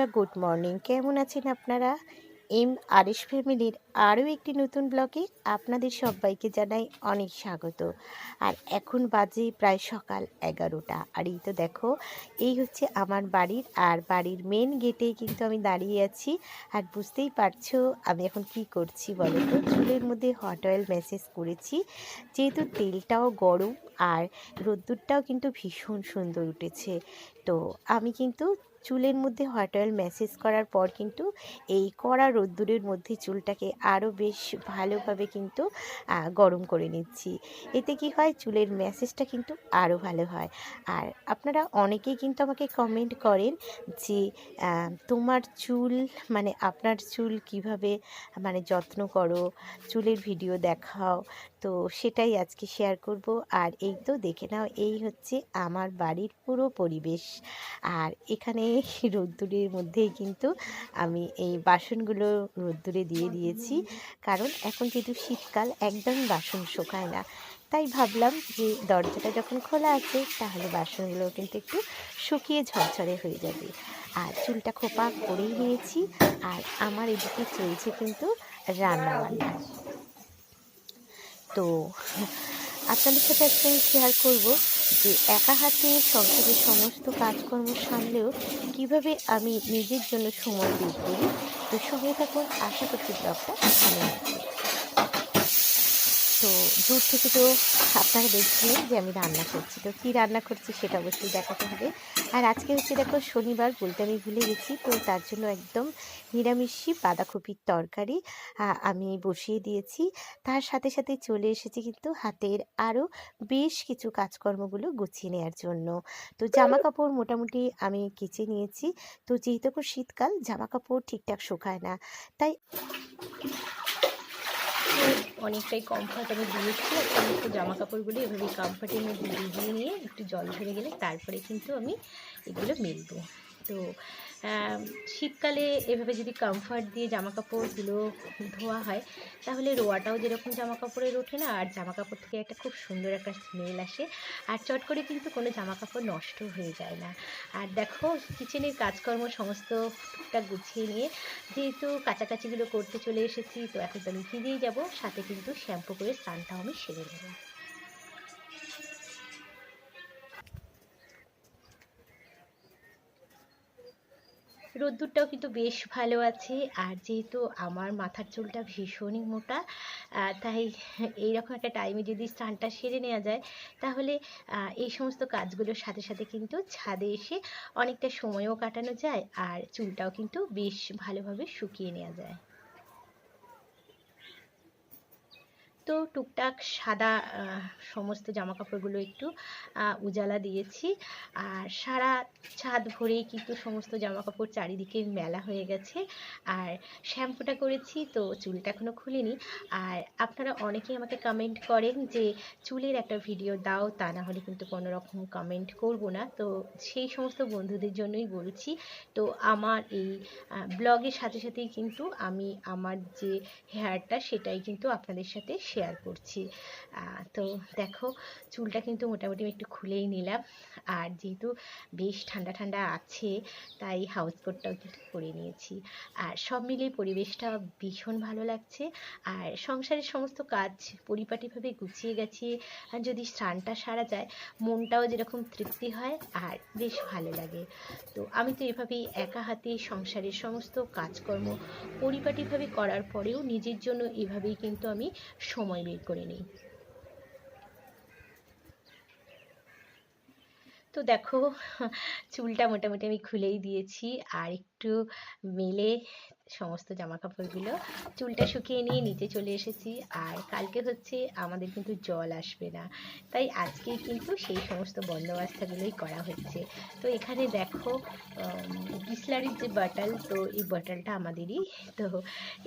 বন্ধুরা, good morning. কেমন আছেন আপনারা? এম আরিশ ফ্যামিলির আরও একটি নতুন ব্লগে আপনাদের সবাইকে জানাই অনেক স্বাগত। আর এখন বাজে প্রায় সকাল এগারোটা। আর এই তো দেখো, এই হচ্ছে আমার বাড়ির, আর বাড়ির মেন গেটে কিন্তু আমি দাঁড়িয়ে আছি। আর বুঝতেই পারছ আমি এখন কি করছি বলো তো? চুলের মধ্যে হট অয়েল মেসেজ করেছি। যেহেতু তেলটাও গরম, আর রোদ্দুরটাও কিন্তু ভীষণ সুন্দর উঠেছে। তো আমি কিন্তু চুলের মধ্যে হট অয়েল ম্যাসেজ করার পর কিন্তু এই কড়া রোদ্দুরের মধ্যে চুলটাকে আরও বেশ ভালোভাবে কিন্তু গরম করে নিচ্ছি। এতে কি হয়? চুলের ম্যাসেজটা কিন্তু আরও ভালো হয়। আর আপনারা অনেকেই কিন্তু আমাকে কমেন্ট করেন যে তোমার চুল মানে আপনার চুল কীভাবে মানে যত্ন করো? চুলের ভিডিও দেখাও। তো সেটাই আজকে শেয়ার করব। আর এই তো দেখে নাও, এই হচ্ছে আমার বাড়ির পুরো পরিবেশ। আর এখানে রোদ্দুরের মধ্যেই কিন্তু আমি এই বাসনগুলো রোদ্দুরে দিয়ে দিয়েছি। কারণ এখন যেহেতু শীতকাল, একদম বাসন শোকায় না। তাই ভাবলাম যে দরজাটা যখন খোলা আছে, তাহলে বাসনগুলো কিন্তু একটু শুকিয়ে ঝরঝরে হয়ে যাবে। আর চুলটা খোপা করেই নিয়েছি। আর আমার এদিকে চলছে কিন্তু রান্না বান্না তো আপনাদের সাথে একটা আমি শেয়ার করব যে একা হাতে সংসারের সমস্ত কাজকর্ম সামলেও কীভাবে আমি নিজের জন্য সময় বের করি। তো সঙ্গে থাকুন, আশা করছি ব্লগটা ভালো তো দূর থেকে তো আপনারা দেখছিলেন যে আমি রান্না করছি। তো কী রান্না করছি সেটা অবশ্যই দেখাতে হবে। আর আজকে হচ্ছে দেখো শনিবার বলতে আমি ভুলে গেছি। তো তার জন্য একদম নিরামিষই বাঁধাকপির তরকারি আমি বসিয়ে দিয়েছি। তার সাথে সাথে চলে এসেছি কিন্তু হাতের আরও বেশ কিছু কাজকর্মগুলো গুছিয়ে নেওয়ার জন্য। তো জামা কাপড় মোটামুটি আমি কেচে নিয়েছি। তো যেহেতু শীতকাল জামা কাপড় ঠিকঠাক শুকায় না। তাই অনেকটাই কমফর্ট আমি দিয়েছি। সমস্ত জামা কাপড়গুলো এভাবে কমফর্টের মধ্যে ভিজিয়ে নিয়ে একটু জল ধরে গেলে তারপরে কিন্তু আমি এগুলো মেলবো। তো শীতকালে এভাবে যদি কমফর্ট দিয়ে জামা কাপড়গুলো ধোয়া হয়, তাহলে রোয়াটাও যেরকম জামা কাপড়ের ওঠে না, আর জামা কাপড় থেকে একটা খুব সুন্দর একটা স্মেল আসে, আর চট করে কিন্তু কোনো জামা কাপড় নষ্ট হয়ে যায় না। আর দেখো কিচেনের কাজকর্ম সমস্ত টুকটাক গুছিয়ে নিয়ে, যেহেতু কাছাকাছিগুলো করতে চলে এসেছি, তো এখন তো আমি ভিজেই যাব, সাথে কিন্তু শ্যাম্পু করে স্নানটাও আমি সেরে নেব। রোদ্দুরটাও কিন্তু বেশ ভালো আছে। আর যেহেতু আমার মাথার চুলটা ভীষণই মোটা তাই এইরকম একটা টাইমে যদি স্নানটা সেরে নেওয়া যায়, তাহলে এই সমস্ত কাজগুলোর সাথে সাথে কিন্তু ছাদে এসে অনেকটা সময়ও কাটানো যায়, আর চুলটাও কিন্তু বেশ ভালোভাবে শুকিয়ে নেওয়া যায়। তো টুকটাক সাদা সমস্ত জামা কাপড়গুলো একটু উজালা দিয়েছি। আর সারা ছাদ ভরেই কিন্তু সমস্ত জামা কাপড় চারিদিকে মেলা হয়ে গেছে। আর শ্যাম্পুটা করেছি, তো চুলটা এখনও খুলিনি। আর আপনারা অনেকেই আমাকে কমেন্ট করেন যে, চুলের একটা ভিডিও দাও, তা না হলে কিন্তু কোনো রকম কমেন্ট করব না। তো সেই সমস্ত বন্ধুদের জন্যই বলছি। তো আমার এই ব্লগের সাথে সাথেই কিন্তু আমি আমার যে হেয়ারটা সেটাই কিন্তু আপনাদের সাথে শেয়ার করছি। তো দেখো, চুলটা কিন্তু মোটামুটি একটু খুলেই নিলাম। আর যেহেতু বেশ ঠান্ডা ঠান্ডা আছে, তাই হাউস কোটটাও কিন্তু পরে নিয়েছি। আর সব মিলিয়ে পরিবেশটা ভীষণ ভালো লাগছে। আর সংসারের সমস্ত কাজ পরিপাটিভাবে গুছিয়ে গেছে আর যদি স্নানটা সারা যায়, মনটাও যেরকম তৃপ্তি হয়, আর বেশ ভালো লাগে। তো আমি তো এভাবেই একা হাতে সংসারের সমস্ত কাজকর্ম পরিপাটিভাবে করার পরেও নিজের জন্য এভাবেই কিন্তু আমি সময় বের করে নিই। তো দেখো চুলটা মোটামুটি আমি খুলেই দিয়েছি। আর একটু মেলে সমস্ত জামা কাপড়গুলো চুলটা শুকিয়ে নিয়ে নিচে চলে এসেছি। আর কালকে হচ্ছে আমাদের কিন্তু জল আসবে না। তাই আজকেই কিন্তু সেই সমস্ত বন্দোবস্তগুলোই করা হচ্ছে। তো এখানে দেখো বিসলারির যে বাটাল তো এই বাটালটা আমাদেরই। তো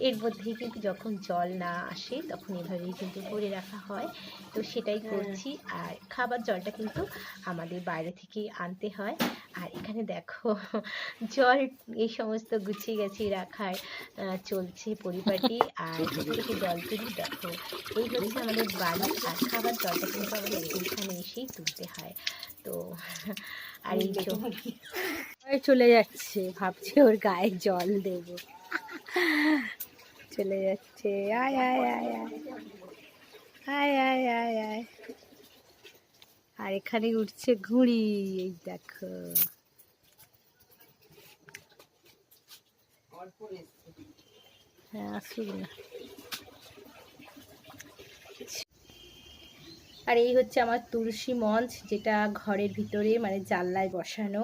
এর মধ্যেই কিন্তু যখন জল না আসে তখন এভাবেই কিন্তু ভরে রাখা হয়। তো সেটাই করছি। আর খাবার জলটা কিন্তু আমাদের বাইরে থেকে আনতে হয়। আর এখানে দেখো জল এই সমস্ত গুছিয়ে গেছি রাখার আহ, চলছে পরিপাটি। আর একটু জল তুলি দেখো এই হচ্ছে আমাদের বাড়ি আর খাবার জলটা কিন্তু আমাদের এইখানে এসেই তুলতে হয়। তো আর এই চলে যাচ্ছে ভাবছে ওর গায়ে জল দেব। চলে যাচ্ছে আয় আয় আয় আয়। আয় আয় আয় আয়। আর এখানে উঠছে ঘুড়ি এই দেখো। হ্যাঁ আর এই হচ্ছে আমার তুলসী মঞ্চ যেটা ঘরের ভিতরে মানে জানলায় বসানো।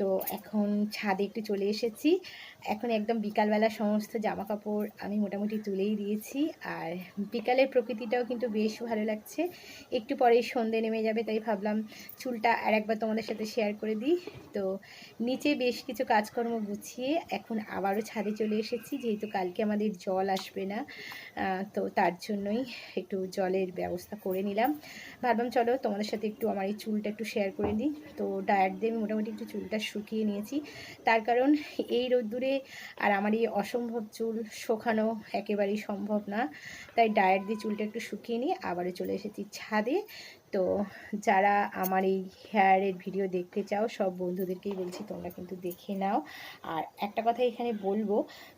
তো এখন ছাদে একটু চলে এসেছি। এখন একদম বিকালবেলা সমস্ত জামা কাপড় আমি মোটামুটি তুলেই দিয়েছি। আর বিকালের প্রকৃতিটাও কিন্তু বেশ ভালো লাগছে। একটু পরেই সন্ধে নেমে যাবে, তাই ভাবলাম চুলটা আর একবার তোমাদের সাথে শেয়ার করে দিই। তো নিচে বেশ কিছু কাজকর্ম গুছিয়ে এখন আবারও ছাদে চলে এসেছি, যেহেতু কালকে আমাদের জল আসবে না তো তার জন্যই একটু জলের ব্যবস্থা করে নিলাম। ভাবলাম চলো তোমাদের সাথে একটু আমার এই চুলটা একটু শেয়ার করে দিই। তো ডায়েট দিয়ে আমি মোটামুটি একটু চুলটা শুকিয়ে নিয়েছি। তার কারণ এই রোদ্দুরে আর আমার এই অসম্ভব চুল শোকানো একেবারেই সম্ভব না। তাই ডায়েট দিয়ে চুলটা একটু শুকিয়ে নিয়ে আবারও চলে এসেছি ছাদে। তো যারা আমার এই হেয়ারের ভিডিও দেখতে চাও, সব বন্ধুদেরকেই বলছি তোমরা কিন্তু দেখে নাও। আর একটা কথা এখানে বলব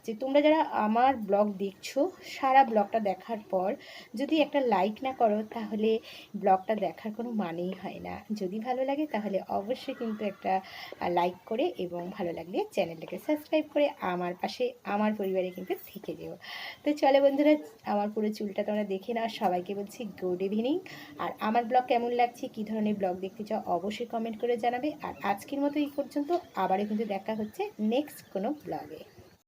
যে, তোমরা যারা আমার ব্লগ দেখছ, সারা ব্লগটা দেখার পর যদি একটা লাইক না করো, তাহলে ব্লগটা দেখার কোনো মানেই হয় না। যদি ভালো লাগে, তাহলে অবশ্যই কিন্তু একটা লাইক করে এবং ভালো লাগলে চ্যানেলটাকে সাবস্ক্রাইব করে আমার পাশে, আমার পরিবারে কিন্তু থেকে যেও। তো চলে বন্ধুরা, আমার পুরো চুলটা তোমরা দেখে নাও। সবাইকে বলছি গুড ইভিনিং আর আমার ব্লগ কেমন লাগছে, কী ধরনের ব্লগ দেখতে চাও অবশ্যই কমেন্ট করে জানাবে। আর আজকের মতো এই পর্যন্ত, আবারও কিন্তু দেখা হচ্ছে নেক্সট কোনো ব্লগে।